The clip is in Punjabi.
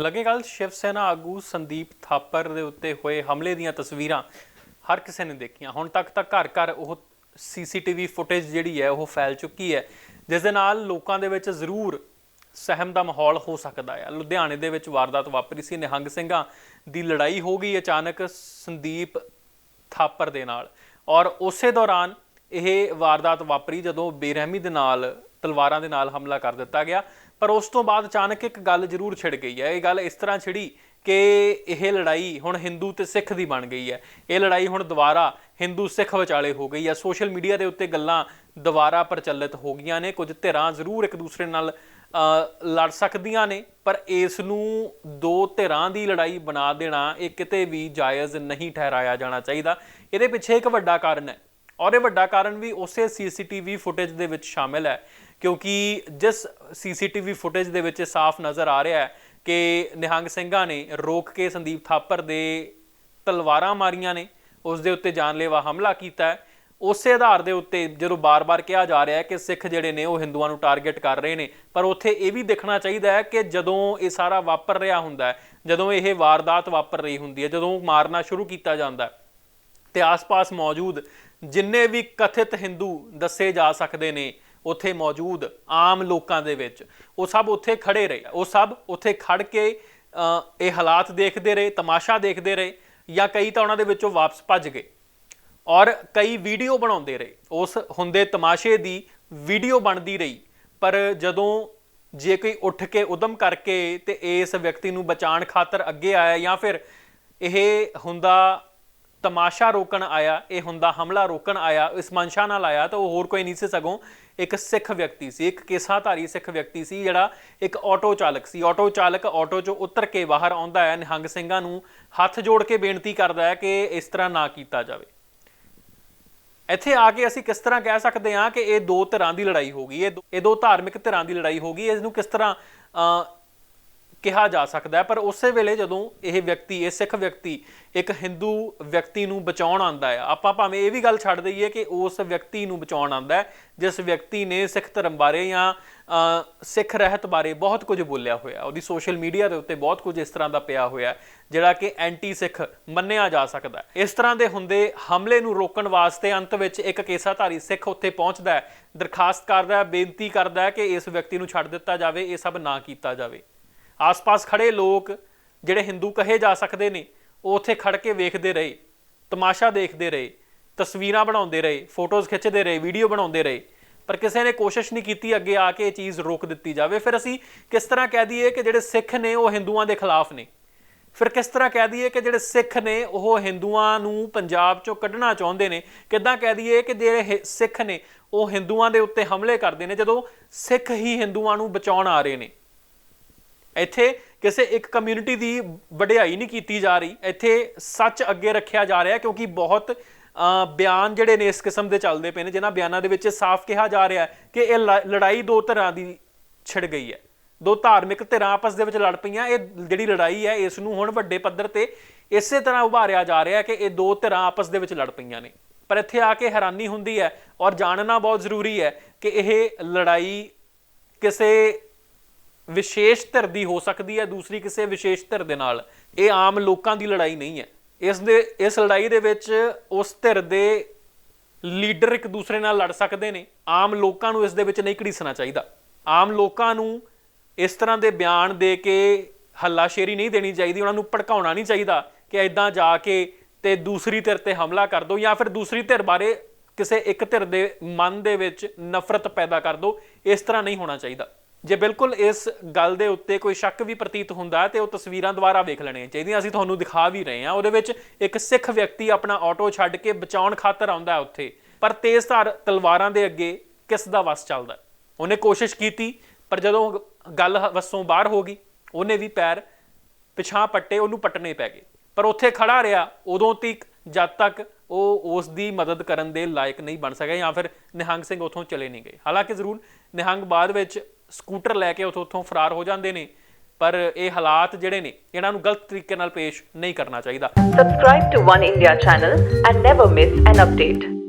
ਲੱਗੇ ਗੱਲ ਸ਼ਿਵ ਸੈਨਾ ਆਗੂ ਸੰਦੀਪ ਥਾਪਰ ਦੇ ਉੱਤੇ ਹੋਏ ਹਮਲੇ ਦੀਆਂ ਤਸਵੀਰਾਂ ਹਰ ਕਿਸੇ ਨੇ ਦੇਖੀਆਂ। ਹੁਣ ਤੱਕ ਤਾਂ ਘਰ ਘਰ ਉਹ ਸੀਸੀਟੀਵੀ ਫੁਟੇਜ ਜਿਹੜੀ ਹੈ, ਉਹ ਫੈਲ ਚੁੱਕੀ ਹੈ। ਜਿਸ ਦੇ ਨਾਲ ਲੋਕਾਂ ਦੇ ਵਿੱਚ ਜ਼ਰੂਰ ਸਹਿਮ ਦਾ ਮਾਹੌਲ ਹੋ ਸਕਦਾ ਹੈ। ਲੁਧਿਆਣੇ ਦੇ ਵਿੱਚ ਵਾਰਦਾਤ ਵਾਪਰੀ ਸੀ। ਨਿਹੰਗ ਸਿੰਘਾਂ ਦੀ ਲੜਾਈ ਹੋ ਗਈ ਅਚਾਨਕ ਸੰਦੀਪ ਥਾਪਰ ਦੇ ਨਾਲ। ਔਰ ਉਸੇ ਦੌਰਾਨ ਇਹ ਵਾਰਦਾਤ ਵਾਪਰੀ ਜਦੋਂ ਬੇਰਹਿਮੀ ਦੇ ਨਾਲ, ਤਲਵਾਰਾਂ ਦੇ ਨਾਲ ਹਮਲਾ ਕਰ ਦਿੱਤਾ ਗਿਆ। ਪਰ ਉਸ ਤੋਂ ਬਾਅਦ ਅਚਾਨਕ ਇੱਕ ਗੱਲ ਜ਼ਰੂਰ ਛਿੜ ਗਈ ਹੈ। ਇਹ ਗੱਲ ਇਸ ਤਰ੍ਹਾਂ ਛਿੜੀ ਕਿ ਇਹ ਲੜਾਈ ਹੁਣ ਹਿੰਦੂ ਤੇ ਸਿੱਖ ਦੀ ਬਣ ਗਈ ਹੈ। ਇਹ ਲੜਾਈ ਹੁਣ ਦੁਬਾਰਾ ਹਿੰਦੂ ਸਿੱਖ ਵਿਚਾਲੇ ਹੋ ਗਈ ਹੈ। ਸੋਸ਼ਲ ਮੀਡੀਆ ਦੇ ਉੱਤੇ ਗੱਲਾਂ ਦੁਬਾਰਾ ਪ੍ਰਚਲਿਤ ਹੋ ਗਈਆਂ ਨੇ। ਕੁਝ ਧਿਰਾਂ ਜ਼ਰੂਰ ਇੱਕ ਦੂਸਰੇ ਨਾਲ ਲੜ ਸਕਦੀਆਂ ਨੇ, ਪਰ ਇਸ ਨੂੰ ਦੋ ਧਿਰਾਂ ਦੀ ਲੜਾਈ ਬਣਾ ਦੇਣਾ ਇਹ ਕਿਤੇ ਵੀ ਜਾਇਜ਼ ਨਹੀਂ ਠਹਿਰਾਇਆ ਜਾਣਾ ਚਾਹੀਦਾ। ਇਹਦੇ ਪਿੱਛੇ ਇੱਕ ਵੱਡਾ ਕਾਰਨ ਹੈ। ਔਰ ਇਹ ਵੱਡਾ ਕਾਰਨ ਵੀ ਉਸੇ ਸੀਸੀਟੀਵੀ ਫੁਟੇਜ ਦੇ ਵਿੱਚ ਸ਼ਾਮਿਲ ਹੈ। ਕਿਉਂਕਿ ਜਿਸ ਸੀਸੀਟੀਵੀ ਫੁਟੇਜ ਦੇ ਵਿੱਚ ਇਹ ਸਾਫ਼ ਨਜ਼ਰ ਆ ਰਿਹਾ ਹੈ ਕਿ ਨਿਹੰਗ ਸਿੰਘਾਂ ਨੇ ਰੋਕ ਕੇ ਸੰਦੀਪ ਥਾਪਰ ਦੇ ਤਲਵਾਰਾਂ ਮਾਰੀਆਂ ਨੇ, ਉਸ ਦੇ ਉੱਤੇ ਜਾਨਲੇਵਾ ਹਮਲਾ ਕੀਤਾ ਹੈ। ਉਸੇ ਆਧਾਰ ਦੇ ਉੱਤੇ ਜਦੋਂ ਬਾਰ-ਬਾਰ ਕਿਹਾ ਜਾ ਰਿਹਾ ਹੈ ਕਿ ਸਿੱਖ ਜਿਹੜੇ ਨੇ ਉਹ ਹਿੰਦੂਆਂ ਨੂੰ ਟਾਰਗੇਟ ਕਰ ਰਹੇ ਨੇ, ਪਰ ਉੱਥੇ ਇਹ ਵੀ ਦੇਖਣਾ ਚਾਹੀਦਾ ਹੈ ਕਿ ਜਦੋਂ ਇਹ ਸਾਰਾ ਵਾਪਰ ਰਿਹਾ ਹੁੰਦਾ ਹੈ, ਜਦੋਂ ਇਹ ਵਾਰਦਾਤ ਵਾਪਰ ਰਹੀ ਹੁੰਦੀ ਹੈ, ਜਦੋਂ ਮਾਰਨਾ ਸ਼ੁਰੂ ਕੀਤਾ ਜਾਂਦਾ ਹੈ, ਤੇ ਆਸ-ਪਾਸ ਮੌਜੂਦ ਜਿੰਨੇ ਵੀ ਕਥਿਤ ਹਿੰਦੂ ਦੱਸੇ ਜਾ ਸਕਦੇ ਨੇ ਉੱਥੇ ਮੌਜੂਦ ਆਮ ਲੋਕਾਂ ਦੇ ਵਿੱਚ। ਉਹ ਸਭ ਉੱਥੇ ਖੜੇ ਰਹੇ। ਉਹ ਸਭ ਉੱਥੇ ਖੜ ਕੇ ਇਹ ਹਾਲਾਤ ਦੇਖਦੇ ਰਹੇ, ਤਮਾਸ਼ਾ ਦੇਖਦੇ ਰਹੇ ਜਾਂ ਕਈ ਤਾਂ ਉਹਨਾਂ ਦੇ ਵਿੱਚੋਂ ਵਾਪਸ ਭੱਜ ਗਏ। ਔਰ ਕਈ ਵੀਡੀਓ ਬਣਾਉਂਦੇ ਰਹੇ। ਉਸ ਹੁੰਦੇ ਤਮਾਸ਼ੇ ਦੀ ਵੀਡੀਓ ਬਣਦੀ ਰਹੀ। ਪਰ ਜਦੋਂ ਜੇ ਕੋਈ ਉੱਠ ਕੇ ਉਦਮ ਕਰਕੇ ਤੇ ਇਸ ਵਿਅਕਤੀ ਨੂੰ ਬਚਾਉਣ ਖਾਤਰ ਅੱਗੇ ਆਇਆ ਜਾਂ ਫਿਰ ਇਹ ਹੁੰਦਾ ਤਮਾਸ਼ਾ ਰੋਕਣ ਆਇਆ, ਇਹ ਹੁੰਦਾ ਹਮਲਾ ਰੋਕਣ ਆਇਆ, ਇਸ ਮਨਸ਼ਾ ਨਾਲ ਆਇਆ, ਤਾਂ ਉਹ ਹੋਰ ਕੋਈ ਨਹੀਂ ਸੀ ਸਗੋਂ ਇੱਕ ਸਿੱਖ ਵਿਅਕਤੀ ਸੀ ਇੱਕ ਕੇਸਾਧਾਰੀ ਸਿੱਖ ਵਿਅਕਤੀ ਸੀ ਜਿਹੜਾ ਇੱਕ ਆਟੋ ਚਾਲਕ ਸੀ। ਆਟੋ ਚਾਲਕ ਆਟੋ 'ਚੋਂ ਉਤਰ ਕੇ ਬਾਹਰ ਆਉਂਦਾ ਹੈ ਨਿਹੰਗ ਸਿੰਘਾਂ ਨੂੰ ਹੱਥ ਜੋੜ ਕੇ ਬੇਨਤੀ ਕਰਦਾ ਹੈ ਕਿ ਇਸ ਤਰ੍ਹਾਂ ਨਾ ਕੀਤਾ ਜਾਵੇ। ਇੱਥੇ ਆ ਕੇ ਅਸੀਂ ਕਿਸ ਤਰ੍ਹਾਂ ਕਹਿ ਸਕਦੇ ਹਾਂ ਕਿ ਇਹ ਦੋ ਧਿਰਾਂ ਦੀ ਲੜਾਈ ਹੋ ਗਈ ਇਹ ਦੋ- ਇਹ ਦੋ ਧਾਰਮਿਕ ਧਿਰਾਂ ਦੀ ਲੜਾਈ ਹੋ ਗਈ। ਇਸ ਨੂੰ ਕਿਸ ਤਰ੍ਹਾਂ ਅ, ਕਿਹਾ ਜਾ ਸਕਦਾ ਹੈ, ਪਰ ਉਸੇ ਵੇਲੇ ਜਦੋਂ ਇਹ ਵਿਅਕਤੀ, ਇਹ ਸਿੱਖ ਵਿਅਕਤੀ ਇੱਕ ਹਿੰਦੂ ਵਿਅਕਤੀ ਨੂੰ ਬਚਾਉਣ ਆਂਦਾ ਹੈ, ਆਪਾਂ ਭਾਵੇਂ ਇਹ ਵੀ ਗੱਲ ਛੱਡ ਦਈਏ ਕਿ ਉਸ ਵਿਅਕਤੀ ਨੂੰ ਬਚਾਉਣ ਆਂਦਾ ਹੈ, ਜਿਸ ਵਿਅਕਤੀ ਨੇ ਸਿੱਖ ਧਰਮ ਬਾਰੇ ਜਾਂ ਸਿੱਖ ਰਹਿਤ ਬਾਰੇ ਬਹੁਤ ਕੁਝ ਬੋਲਿਆ ਹੋਇਆ ਉਹਦੀ ਸੋਸ਼ਲ ਮੀਡੀਆ ਦੇ ਉੱਤੇ ਬਹੁਤ ਕੁਝ ਇਸ ਤਰ੍ਹਾਂ ਦਾ ਪਿਆ ਹੋਇਆ ਜਿਹੜਾ ਕਿ ਐਂਟੀ ਸਿੱਖ ਮੰਨਿਆ ਜਾ ਸਕਦਾ ਇਸ ਤਰ੍ਹਾਂ ਦੇ ਹੁੰਦੇ ਹਮਲੇ ਨੂੰ ਰੋਕਣ ਵਾਸਤੇ ਅੰਤ ਵਿੱਚ ਇੱਕ ਕੇਸਾਧਾਰੀ ਸਿੱਖ ਉੱਥੇ ਪਹੁੰਚਦਾ ਹੈ, ਦਰਖਾਸਤ ਕਰਦਾ ਹੈ, ਬੇਨਤੀ ਕਰਦਾ ਹੈ ਕਿ ਇਸ ਵਿਅਕਤੀ ਨੂੰ ਛੱਡ ਦਿੱਤਾ ਜਾਵੇ, ਇਹ ਸਭ ਨਾ ਕੀਤਾ ਜਾਵੇ। ਆਸ-ਪਾਸ ਖੜੇ ਲੋਕ ਜਿਹੜੇ ਹਿੰਦੂ ਕਹੇ ਜਾ ਸਕਦੇ ਨੇ, ਉਹ ਉੱਥੇ ਖੜ ਕੇ ਵੇਖਦੇ ਰਹੇ, ਤਮਾਸ਼ਾ ਦੇਖਦੇ ਰਹੇ, ਤਸਵੀਰਾਂ ਬਣਾਉਂਦੇ ਰਹੇ, ਫੋਟੋਜ਼ ਖਿੱਚਦੇ ਰਹੇ, ਵੀਡੀਓ ਬਣਾਉਂਦੇ ਰਹੇ, ਪਰ ਕਿਸੇ ਨੇ ਕੋਸ਼ਿਸ਼ ਨਹੀਂ ਕੀਤੀ ਅੱਗੇ ਆ ਕੇ ਇਹ ਚੀਜ਼ ਰੋਕ ਦਿੱਤੀ ਜਾਵੇ। ਫਿਰ ਅਸੀਂ ਕਿਸ ਤਰ੍ਹਾਂ ਕਹਿ ਦਈਏ ਕਿ ਜਿਹੜੇ ਸਿੱਖ ਨੇ ਉਹ ਹਿੰਦੂਆਂ ਦੇ ਖਿਲਾਫ ਨੇ? ਫਿਰ ਕਿਸ ਤਰ੍ਹਾਂ ਕਹਿ ਦਈਏ ਕਿ ਜਿਹੜੇ ਸਿੱਖ ਨੇ ਉਹ ਹਿੰਦੂਆਂ ਨੂੰ ਪੰਜਾਬ ਚੋਂ ਕੱਢਣਾ ਚਾਹੁੰਦੇ ਨੇ? ਕਿੱਦਾਂ ਕਹਿ ਦਈਏ ਕਿ ਜਿਹੜੇ ਹਿ- ਸਿੱਖ ਨੇ ਉਹ ਹਿੰਦੂਆਂ ਦੇ ਉੱਤੇ ਹਮਲੇ ਕਰਦੇ ਨੇ, ਜਦੋਂ ਸਿੱਖ ਹੀ ਹਿੰਦੂਆਂ ਨੂੰ ਬਚਾਉਣ ਆ ਰਹੇ ਨੇ? ਇੱਥੇ ਕਿਸੇ ਇੱਕ ਕਮਿਊਨਿਟੀ ਦੀ ਵਡਿਆਈ ਨਹੀਂ ਕੀਤੀ ਜਾ ਰਹੀ। ਇੱਥੇ ਸੱਚ ਅੱਗੇ ਰੱਖਿਆ ਜਾ ਰਿਹਾ ਕਿਉਂਕਿ ਬਹੁਤ ਬਿਆਨ ਜਿਹੜੇ ਨੇ ਇਸ ਕਿਸਮ ਦੇ ਚੱਲਦੇ ਪਏ ਨੇ, ਜਿਨ੍ਹਾਂ ਬਿਆਨਾਂ ਦੇ ਵਿੱਚ ਸਾਫ਼ ਕਿਹਾ ਜਾ ਰਿਹਾ ਹੈ ਕਿ ਇਹ ਲ- ਲੜਾਈ ਦੋ ਤਰ੍ਹਾਂ ਦੀ ਛਿੜ ਗਈ ਹੈ। ਦੋ ਧਾਰਮਿਕ ਧਿਰਾਂ ਆਪਸ ਦੇ ਵਿੱਚ ਲੜ ਪਈਆਂ, ਇਹ ਜਿਹੜੀ ਲੜਾਈ ਹੈ ਇਸ ਨੂੰ ਹੁਣ ਵੱਡੇ ਪੱਧਰ ਤੇ ਇਸੇ ਤਰ੍ਹਾਂ ਉਭਾਰਿਆ ਜਾ ਰਿਹਾ ਹੈ ਕਿ ਇਹ ਦੋ ਧਿਰਾਂ ਆਪਸ ਦੇ ਵਿੱਚ ਲੜ ਪਈਆਂ ਨੇ। ਪਰ ਇੱਥੇ ਆ ਕੇ ਹੈਰਾਨੀ ਹੁੰਦੀ ਹੈ ਔਰ ਜਾਣਨਾ ਬਹੁਤ ਜ਼ਰੂਰੀ ਹੈ ਕਿ ਇਹ ਲੜਾਈ ਕਿਸੇ ਵਿਸ਼ੇਸ਼ ਧਿਰ ਦੀ ਹੋ ਸਕਦੀ ਹੈ, ਦੂਸਰੀ ਕਿਸੇ ਵਿਸ਼ੇਸ਼ ਧਿਰ ਦੇ ਨਾਲ। ਇਹ ਆਮ ਲੋਕਾਂ ਦੀ ਲੜਾਈ ਨਹੀਂ ਹੈ। ਇਸ ਦੇ, ਇਸ ਲੜਾਈ ਦੇ ਵਿੱਚ ਉਸ ਧਿਰ ਦੇ ਲੀਡਰ ਇੱਕ ਦੂਸਰੇ ਨਾਲ ਲੜ ਸਕਦੇ ਨੇ। ਆਮ ਲੋਕਾਂ ਨੂੰ ਇਸ ਦੇ ਵਿੱਚ ਨਹੀਂ ਘੜੀਸਣਾ ਚਾਹੀਦਾ। ਆਮ ਲੋਕਾਂ ਨੂੰ ਇਸ ਤਰ੍ਹਾਂ ਦੇ ਬਿਆਨ ਦੇ ਕੇ ਹੱਲਾਸ਼ੇਰੀ ਨਹੀਂ ਦੇਣੀ ਚਾਹੀਦੀ। ਉਹਨਾਂ ਨੂੰ ਭੜਕਾਉਣਾ ਨਹੀਂ ਚਾਹੀਦਾ ਕਿ ਐਦਾਂ ਜਾ ਕੇ ਤੇ ਦੂਸਰੀ ਧਿਰ ਤੇ ਹਮਲਾ ਕਰ ਦਿਓ ਜਾਂ ਫਿਰ ਦੂਸਰੀ ਧਿਰ ਬਾਰੇ ਕਿਸੇ ਇੱਕ ਧਿਰ ਦੇ ਮਨ ਦੇ ਵਿੱਚ ਨਫ਼ਰਤ ਪੈਦਾ ਕਰ ਦਿਓ ਇਸ ਤਰ੍ਹਾਂ ਨਹੀਂ ਹੋਣਾ ਚਾਹੀਦਾ। ਜੇ ਬਿਲਕੁਲ ਇਸ ਗੱਲ ਦੇ ਉੱਤੇ ਕੋਈ ਸ਼ੱਕ ਵੀ ਪ੍ਰਤੀਤ ਹੁੰਦਾ ਹੈ ਤੇ ਉਹ ਤਸਵੀਰਾਂ ਦੁਬਾਰਾ ਵੇਖ ਲੈਣੀਆਂ ਚਾਹੀਦੀਆਂ। ਅਸੀਂ ਤੁਹਾਨੂੰ ਦਿਖਾ ਵੀ ਰਹੇ ਹਾਂ। ਉਹਦੇ ਵਿੱਚ ਇੱਕ ਸਿੱਖ ਵਿਅਕਤੀ ਆਪਣਾ ਆਟੋ ਛੱਡ ਕੇ ਬਚਾਉਣ ਖਾਤਰ ਆਉਂਦਾ ਉੱਥੇ। ਪਰ ਤੇਜ਼ ਧਾਰ ਤਲਵਾਰਾਂ ਦੇ ਅੱਗੇ ਕਿਸ ਦਾ ਵਸ ਚੱਲਦਾ? ਉਹਨੇ ਕੋਸ਼ਿਸ਼ ਕੀਤੀ, ਪਰ ਜਦੋਂ ਗੱਲ ਵਸੋਂ ਬਾਹਰ ਹੋ ਗਈ, ਉਹਨੇ ਵੀ ਪੈਰ ਪਿਛਾਂ ਪੱਟੇ, ਉਹਨੂੰ ਪੱਟਣੇ ਪੈ ਗਏ। ਪਰ ਉੱਥੇ ਖੜਾ ਰਿਹਾ, ਉਦੋਂ ਤੱਕ ਜਦ ਤੱਕ ਉਹ ਉਸ ਦੀ ਮਦਦ ਕਰਨ ਦੇ ਲਾਇਕ ਨਹੀਂ ਬਣ ਸਕਿਆ ਜਾਂ ਫਿਰ ਨਿਹੰਗ ਸਿੰਘ ਉੱਥੋਂ ਚਲੇ ਨਹੀਂ ਗਏ। ਹਾਲਾਂਕਿ ਜ਼ਰੂਰ ਨਿਹੰਗ ਬਾਅਦ ਵਿੱਚ ਸਕੂਟਰ ਲੈ ਕੇ ਉੱਥੋਂ ਉੱਥੋਂ ਫਰਾਰ ਹੋ ਜਾਂਦੇ ਨੇ, ਪਰ ਇਹ ਹਾਲਾਤ ਜਿਹੜੇ ਨੇ, ਇਹਨਾਂ ਨੂੰ ਗਲਤ ਤਰੀਕੇ ਨਾਲ ਪੇਸ਼ ਨਹੀਂ ਕਰਨਾ ਚਾਹੀਦਾ Subscribe to One India channel and never miss an update.